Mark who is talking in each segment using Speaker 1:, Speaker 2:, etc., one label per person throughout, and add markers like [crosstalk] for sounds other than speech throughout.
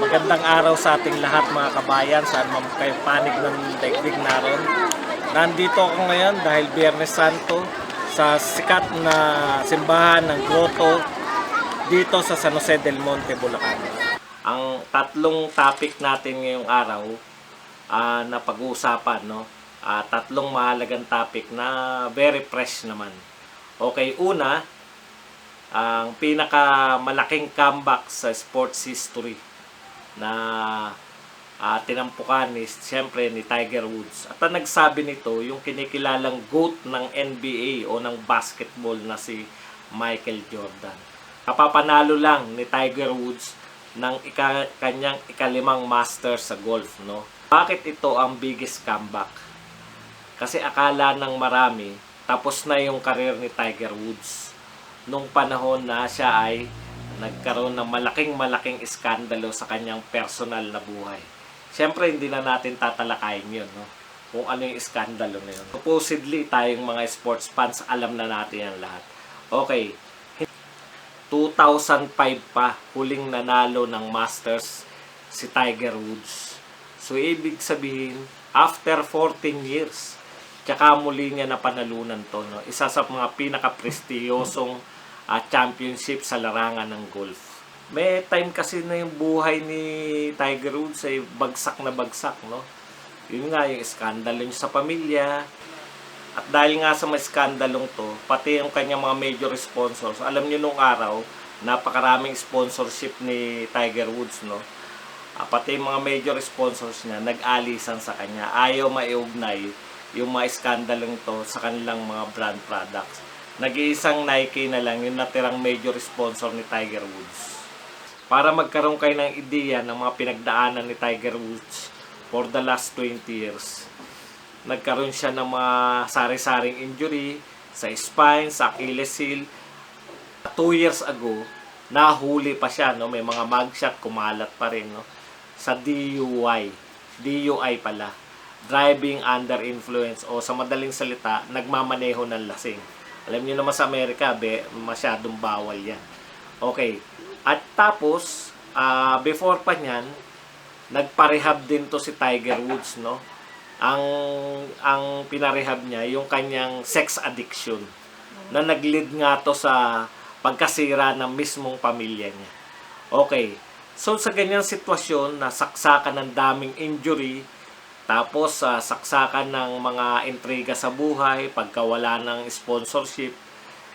Speaker 1: Magandang araw sa ating lahat mga kabayan, saan man kayo panig ng daigdig naroon. Nandito ako ngayon dahil Biyernes Santo sa sikat na simbahan ng Grotto dito sa San Jose del Monte, Bulacan. Ang tatlong topic natin ngayong araw ah, na pag-uusapan, no? Ah, tatlong mahalagang topic na very fresh naman. Okay, una, ang pinakamalaking comeback sa sports history na ah, tinampukan ni siyempre ni Tiger Woods. At ang nagsabi nito, yung kinikilalang GOAT ng NBA o ng basketball na si Michael Jordan. Kapapanalo lang ni Tiger Woods ng ika, kanyang ikalimang master sa golf. No? Bakit ito ang biggest comeback? Kasi akala ng marami, tapos na yung career ni Tiger Woods. Nung panahon na siya ay nagkaroon ng malaking malaking iskandalo sa kanyang personal na buhay. Siyempre, hindi na natin tatalakayin yun, no? Kung ano yung iskandalo na yun. Supposedly, tayong mga sports fans, alam na natin yan lahat. Okay, 2005 pa huling nanalo ng Masters si Tiger Woods. So ibig sabihin, after 14 years, tsaka muli niya napanalunan to. No? Isa sa mga pinaka-prestiyosong ah, championship sa larangan ng golf. May time kasi na yung buhay ni Tiger Woods ay bagsak na bagsak. No? Yun nga, yung skandalo niya sa pamilya, at dahil nga sa may skandalong to, pati yung kanyang mga major sponsors, alam niyo nung araw, napakaraming sponsorship ni Tiger Woods, no? Ah, pati yung mga major sponsors niya, nag-alisan sa kanya. Ayaw maiugnay yung mga skandalong to sa kanilang mga brand products. Nag-iisang Nike na lang yung natirang major sponsor ni Tiger Woods. Para magkaroon kayo ng ideya ng mga pinagdaanan ni Tiger Woods for the last 20 years, nagkaroon siya ng mga sari-saring injury sa spine, sa Achilles heel. Two years ago, nahuli pa siya, no? may mga mugshot, kumalat pa rin, no? sa DUI. DUI pala. Driving under influence o sa madaling salita, nagmamaneho ng lasing. Alam niyo naman sa Amerika, be, masyadong bawal yan. Okay. At tapos, ah, before pa niyan, nagparehab din to si Tiger Woods, no? ang ang pinarehab niya yung kanyang sex addiction na nag-lead nga to sa pagkasira ng mismong pamilya niya. Okay. So sa ganyang sitwasyon na saksakan ng daming injury, tapos sa saksakan ng mga intriga sa buhay, pagkawala ng sponsorship,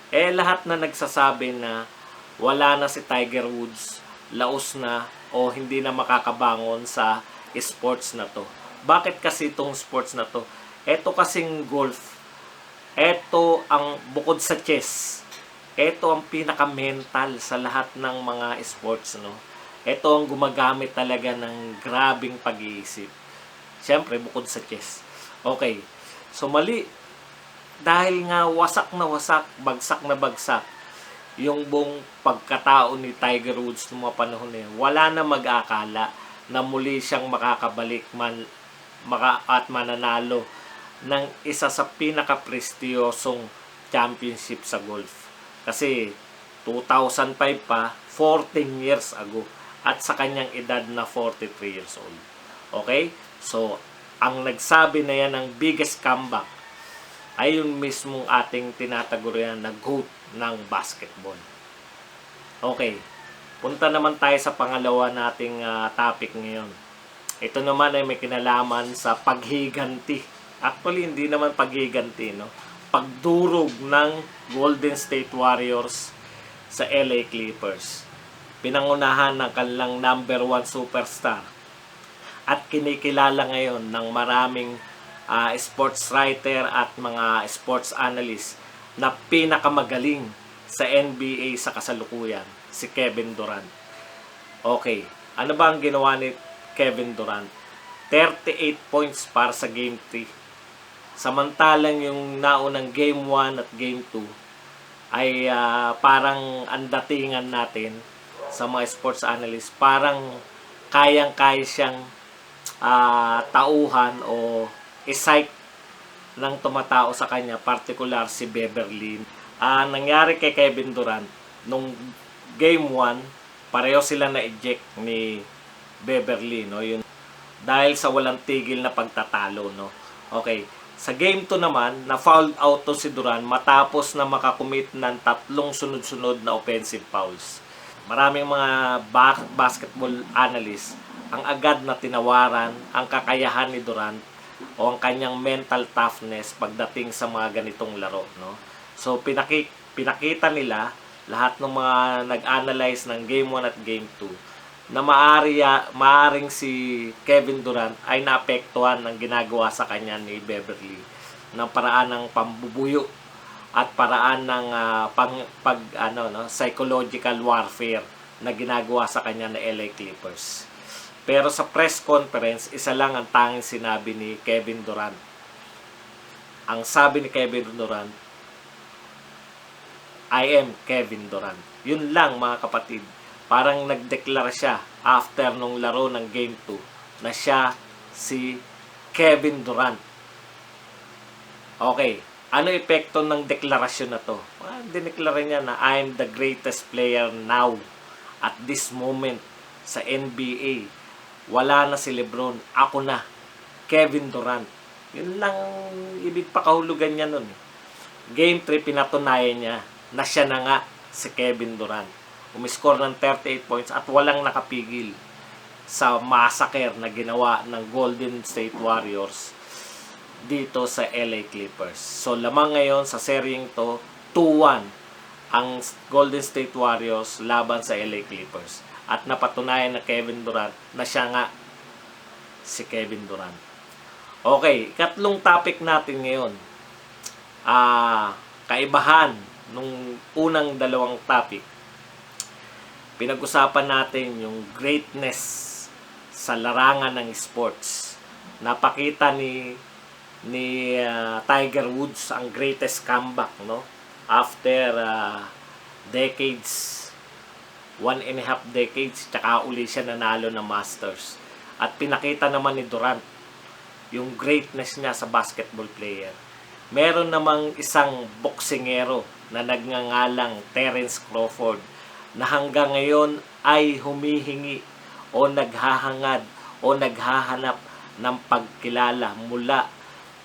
Speaker 1: eh lahat na nagsasabi na wala na si Tiger Woods, laos na o hindi na makakabangon sa sports na to. Bakit kasi itong sports na to? Ito kasing golf. Ito ang bukod sa chess. Ito ang pinaka-mental sa lahat ng mga sports, no? Ito ang gumagamit talaga ng grabing pag-iisip. Siyempre, bukod sa chess. Okay. So, mali. Dahil nga wasak na wasak, bagsak na bagsak, yung buong pagkatao ni Tiger Woods noong mga panahon na yun, wala na mag-akala na muli siyang makakabalik man maka at mananalo ng isa sa pinaka-prestiyosong championship sa golf. Kasi 2005 pa, 14 years ago at sa kanyang edad na 43 years old. Okay? So, ang nagsabi na yan ng biggest comeback ay yung mismong ating tinatagurian na GOAT ng basketball. Okay. Punta naman tayo sa pangalawa nating ah, topic ngayon. Ito naman ay may kinalaman sa paghiganti. Actually, hindi naman paghiganti, no? Pagdurog ng Golden State Warriors sa LA Clippers. Pinangunahan ng kanilang number one superstar. At kinikilala ngayon ng maraming ah, sports writer at mga sports analyst na pinakamagaling sa NBA sa kasalukuyan, si Kevin Durant. Okay, ano ba ang ginawa ni Kevin Durant. 38 points para sa Game 3. Samantalang yung naunang Game 1 at Game 2 ay ah, parang ang datingan natin sa mga sports analyst. Parang kayang-kaya siyang ah, tauhan o isight ng tumatao sa kanya, particular si Beverly. Ah, nangyari kay Kevin Durant nung Game 1, pareho sila na-eject ni Beverly, no? Yun dahil sa walang tigil na pagtatalo, no? Okay. Sa game 2 naman, na fouled out to si Duran matapos na makakumit ng tatlong sunod-sunod na offensive fouls. Maraming mga ba- basketball analysts ang agad na tinawaran ang kakayahan ni Durant o ang kanyang mental toughness pagdating sa mga ganitong laro, no? So pinaki pinakita nila lahat ng mga nag-analyze ng game 1 at game 2 na maari maaring si Kevin Durant ay naapektuhan ng ginagawa sa kanya ni Beverly ng paraan ng pambubuyo at paraan ng ah, pang, pag ano no psychological warfare na ginagawa sa kanya ng LA Clippers. Pero sa press conference, isa lang ang tanging sinabi ni Kevin Durant. Ang sabi ni Kevin Durant, I am Kevin Durant. Yun lang mga kapatid. Parang nagdeklara siya after nung laro ng Game 2 na siya si Kevin Durant. Okay, ano epekto ng deklarasyon na to? Ah, dineklara niya na I am the greatest player now at this moment sa NBA. Wala na si Lebron, ako na. Kevin Durant. Yun lang ibig pakahulugan niya nun. eh. Game 3, pinatunayan niya na siya na nga si Kevin Durant. Umiscore ng 38 points at walang nakapigil sa massacre na ginawa ng Golden State Warriors dito sa LA Clippers. So lamang ngayon sa seryeng to 2-1 ang Golden State Warriors laban sa LA Clippers. At napatunayan na Kevin Durant na siya nga si Kevin Durant. Okay, katlong topic natin ngayon. Ah, kaibahan nung unang dalawang topic. Pinag-usapan natin yung greatness sa larangan ng sports. Napakita ni ni ah, Tiger Woods ang greatest comeback no after ah, decades one and a half decades tsaka uli siya nanalo ng Masters at pinakita naman ni Durant yung greatness niya sa basketball player meron namang isang boksingero na nagngangalang Terence Crawford na hanggang ngayon ay humihingi o naghahangad o naghahanap ng pagkilala mula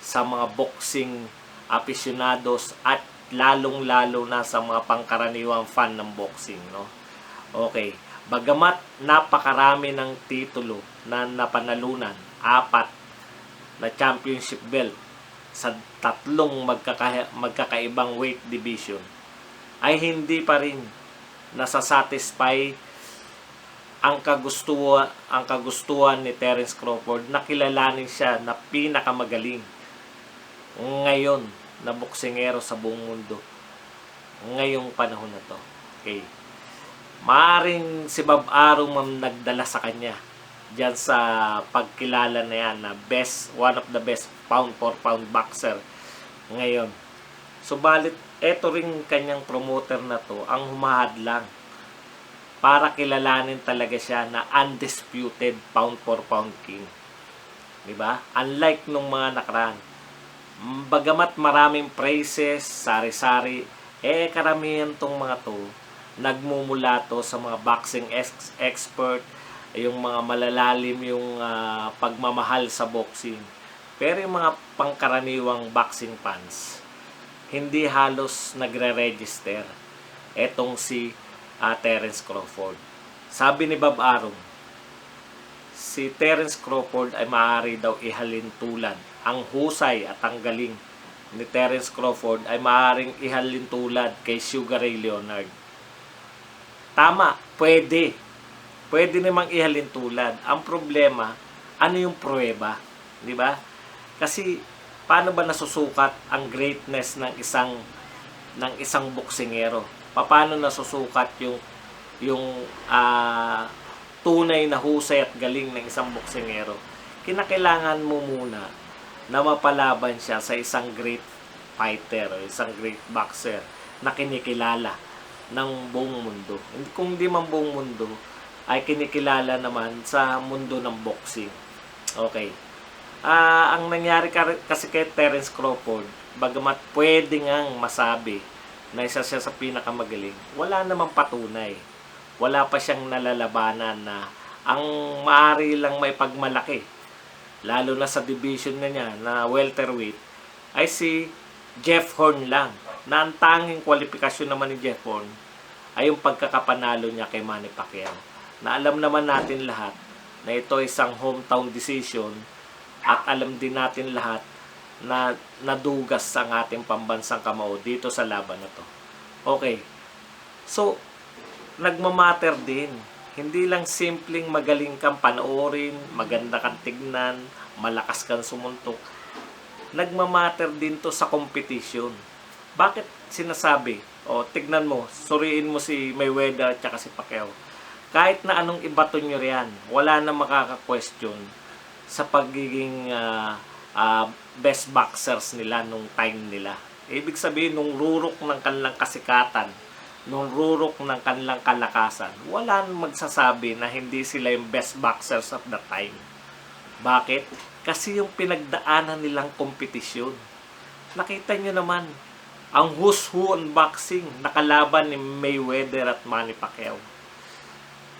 Speaker 1: sa mga boxing aficionados at lalong-lalo na sa mga pangkaraniwang fan ng boxing, no? Okay. Bagamat napakarami ng titulo na napanalunan, apat na championship belt sa tatlong magkaka- magkakaibang weight division, ay hindi pa rin nasasatisfy ang kagustuhan ang kagustuhan ni Terence Crawford na kilalanin siya na pinakamagaling ngayon na boksingero sa buong mundo ngayong panahon na to. Okay. Maaring si Bob Arum ang nagdala sa kanya diyan sa pagkilala na yan na best, one of the best pound for pound boxer ngayon. Subalit, eto rin kanyang promoter na to ang humahad lang para kilalanin talaga siya na undisputed pound for pound king. 'Di ba? Unlike nung mga nakaraan. Bagamat maraming praises, sari-sari, eh karamihan tong mga to nagmumula to sa mga boxing ex- expert, yung mga malalalim yung ah, pagmamahal sa boxing. Pero yung mga pangkaraniwang boxing fans, hindi halos nagre-register etong si ah, Terence Crawford. Sabi ni Bob Arum, si Terence Crawford ay maaari daw ihalin tulad. Ang husay at ang galing ni Terence Crawford ay maaaring ihalin tulad kay Sugar Ray Leonard. Tama, pwede. Pwede namang ihalin tulad. Ang problema, ano yung pruweba? Di ba? Kasi paano ba nasusukat ang greatness ng isang ng isang boksingero? Paano nasusukat yung yung ah, tunay na husay at galing ng isang boksingero? Kinakailangan mo muna na mapalaban siya sa isang great fighter o isang great boxer na kinikilala ng buong mundo. Kung di man buong mundo, ay kinikilala naman sa mundo ng boxing. Okay. Ah, ang nangyari ka- kasi kay Terence Crawford, bagamat pwede ngang masabi na isa siya sa pinakamagaling, wala namang patunay. wala pa siyang nalalabanan na ang maaari lang may pagmalaki, lalo na sa division na niya na welterweight, ay si Jeff Horn lang. Na ang tanging kwalifikasyon naman ni Jeff Horn ay yung pagkakapanalo niya kay Manny Pacquiao. Na alam naman natin lahat na ito ay isang hometown decision at alam din natin lahat na nadugas ang ating pambansang kamao dito sa laban na to. Okay. So, nagmamatter din. Hindi lang simpleng magaling kang panoorin, maganda kang tignan, malakas kang sumuntok. Nagmamatter din to sa competition. Bakit sinasabi? O, tignan mo, suriin mo si Mayweather at si Pacquiao. Kahit na anong ibato nyo riyan, wala na makaka-question sa pagiging ah, ah, best boxers nila nung time nila. Ibig sabihin, nung rurok ng kanilang kasikatan, nung rurok ng kanilang kalakasan, wala nang magsasabi na hindi sila yung best boxers of the time. Bakit? Kasi yung pinagdaanan nilang kompetisyon. Nakita nyo naman, ang who's who on boxing, nakalaban ni Mayweather at Manny Pacquiao.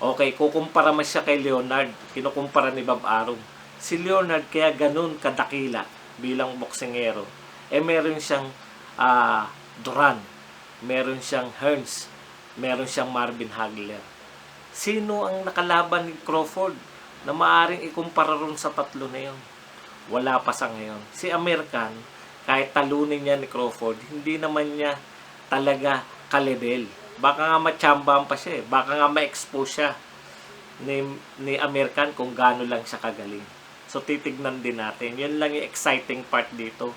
Speaker 1: Okay, kukumpara man siya kay Leonard, kinukumpara ni Bob Arum. Si Leonard kaya ganun kadakila bilang boksingero. Eh meron siyang ah, Duran, meron siyang Hearns, meron siyang Marvin Hagler. Sino ang nakalaban ni Crawford na maaring ikumpara ron sa tatlo na yon? Wala pa sa ngayon. Si American, kahit talunin niya ni Crawford, hindi naman niya talaga kalebel. Baka nga matsambahan pa siya eh. Baka nga ma-expose siya ni, ni American kung gaano lang siya kagaling. So titignan din natin. Yun lang yung exciting part dito.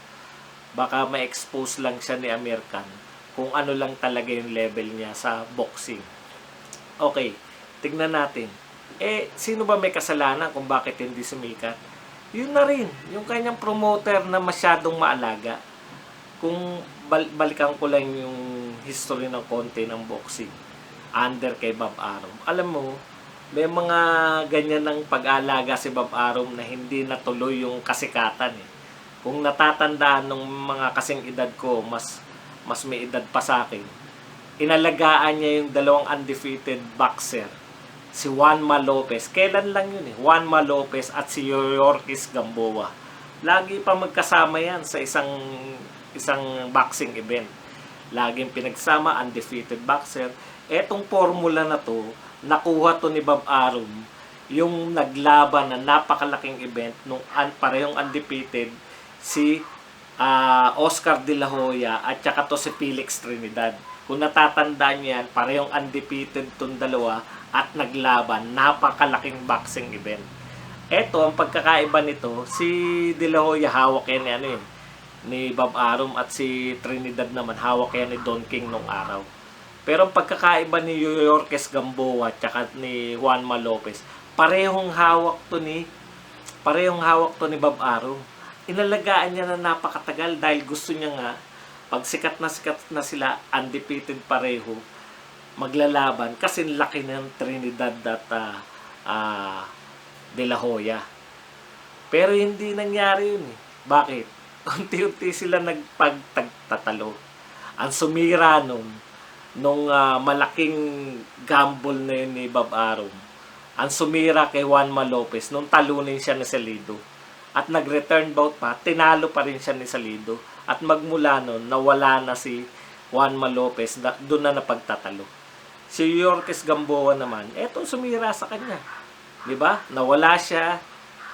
Speaker 1: Baka ma-expose lang siya ni American kung ano lang talaga yung level niya sa boxing. Okay, tignan natin. Eh, sino ba may kasalanan kung bakit hindi sumikat? Yun na rin, yung kanyang promoter na masyadong maalaga. Kung bal- balikan ko lang yung history ng konti ng boxing under kay Bob Arum. Alam mo, may mga ganyan ng pag-alaga si Bob Arum na hindi natuloy yung kasikatan eh. Kung natatandaan ng mga kasing edad ko, mas mas may edad pa sa akin, inalagaan niya yung dalawang undefeated boxer, si Juanma Lopez. Kailan lang yun eh, Juanma Lopez at si Yorkis Gamboa. Lagi pa magkasama yan sa isang isang boxing event. Laging pinagsama, undefeated boxer. Etong formula na to, nakuha to ni Bob Arum, yung naglaban na napakalaking event nung un, parehong undefeated si ah, Oscar De La Hoya at saka to si Felix Trinidad. Kung natatandaan niyo yan, parehong undefeated tong dalawa at naglaban, napakalaking boxing event. Eto, ang pagkakaiba nito, si De La Hoya hawak yan ni ano yun, ni Bob Arum at si Trinidad naman hawak yan ni Don King nung araw. Pero ang pagkakaiba ni Yorkes Gamboa at ni Juanma Lopez, parehong hawak to ni parehong hawak to ni Bob Arum. Inalagaan niya na napakatagal dahil gusto niya nga pag sikat na sikat na sila undefeated pareho maglalaban kasi laki ng Trinidad at ah, ah, De La Hoya. Pero hindi nangyari yun eh. Bakit? [laughs] Unti-unti sila nagpagtatalo. Ang sumira nun, nung ah, malaking gamble na yun ni Bob Arum, ang sumira kay Juanma Lopez nung talunin siya ni Salido. At nag-return bout pa, tinalo pa rin siya ni Salido. At magmula nun, nawala na si Juanma Lopez, doon na napagtatalo. Si Yorkes Gamboa naman, eto sumira sa kanya. 'Di ba? Nawala siya,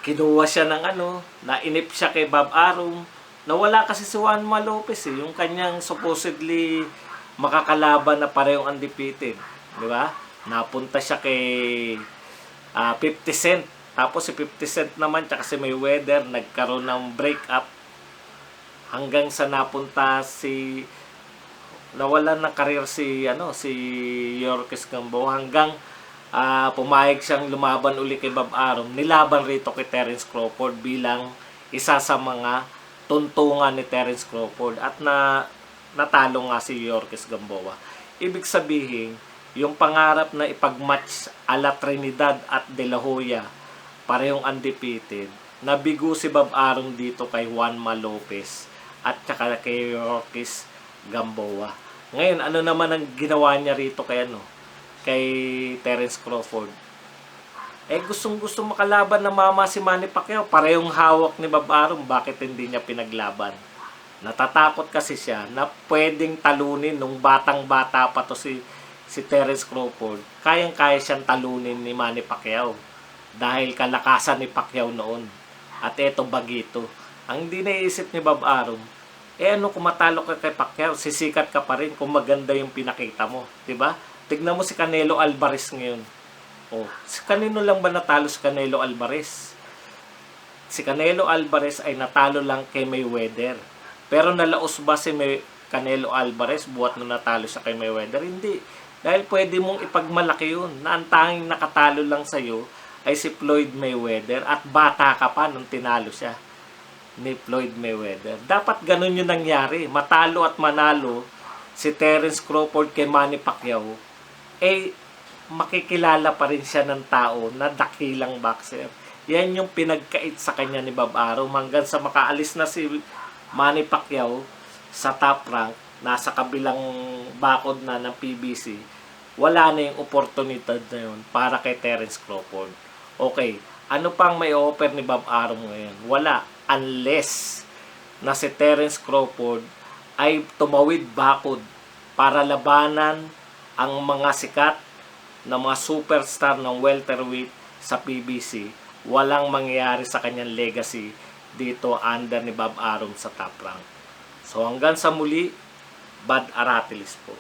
Speaker 1: kinuha siya ng ano, nainip siya kay Bob Arum. Nawala kasi si Juanma Lopez eh, yung kanyang supposedly makakalaban na parehong undefeated. 'Di ba? Napunta siya kay ah, 50 Cent. Tapos si 50 Cent naman, tsaka si Mayweather, nagkaroon ng breakup hanggang sa napunta si nawalan ng karir si ano si Yorkes Gamboa hanggang ah, pumayag siyang lumaban uli kay Bob Arum. Nilaban rito kay Terence Crawford bilang isa sa mga tuntungan ni Terence Crawford at na natalo nga si Yorkes Gamboa. Ibig sabihin yung pangarap na ipagmatch ala Trinidad at De La Hoya parehong undefeated nabigo si Bob Arum dito kay Juanma Lopez at saka kay Yorkis Gamboa. Ngayon, ano naman ang ginawa niya rito kay ano? kay Terence Crawford. Eh gustong gusto makalaban na mama si Manny Pacquiao. Parehong hawak ni Bob Arum. Bakit hindi niya pinaglaban? Natatakot kasi siya na pwedeng talunin nung batang bata pa to si si Terence Crawford. Kayang-kaya siyang talunin ni Manny Pacquiao. Dahil kalakasan ni Pacquiao noon. At eto bagito. Ang hindi naiisip ni Bob Arum, eh ano kung matalo ka kay Pacquiao, sisikat ka pa rin kung maganda yung pinakita mo. 'di ba? Tignan mo si Canelo Alvarez ngayon. Oh, si kanino lang ba natalo si Canelo Alvarez? Si Canelo Alvarez ay natalo lang kay Mayweather. Pero nalaos ba si May Canelo Alvarez buhat na natalo siya kay Mayweather? Hindi. Dahil pwede mong ipagmalaki yun na ang tanging nakatalo lang sa'yo ay si Floyd Mayweather at bata ka pa nung tinalo siya ni Floyd Mayweather. Dapat ganun yung nangyari. Matalo at manalo si Terence Crawford kay Manny Pacquiao eh makikilala pa rin siya ng tao na dakilang boxer. Yan yung pinagkait sa kanya ni Bob Arum hanggang sa makaalis na si Manny Pacquiao sa top rank, nasa kabilang bakod na ng PBC, wala na yung oportunidad na yun para kay Terence Crawford. Okay, ano pang may offer ni Bob Arum ngayon? Wala, unless na si Terence Crawford ay tumawid bakod para labanan ang mga sikat na mga superstar ng welterweight sa PBC, walang mangyayari sa kanyang legacy dito under ni Bob Arum sa top rank. So hanggang sa muli, Bad Aratilis po.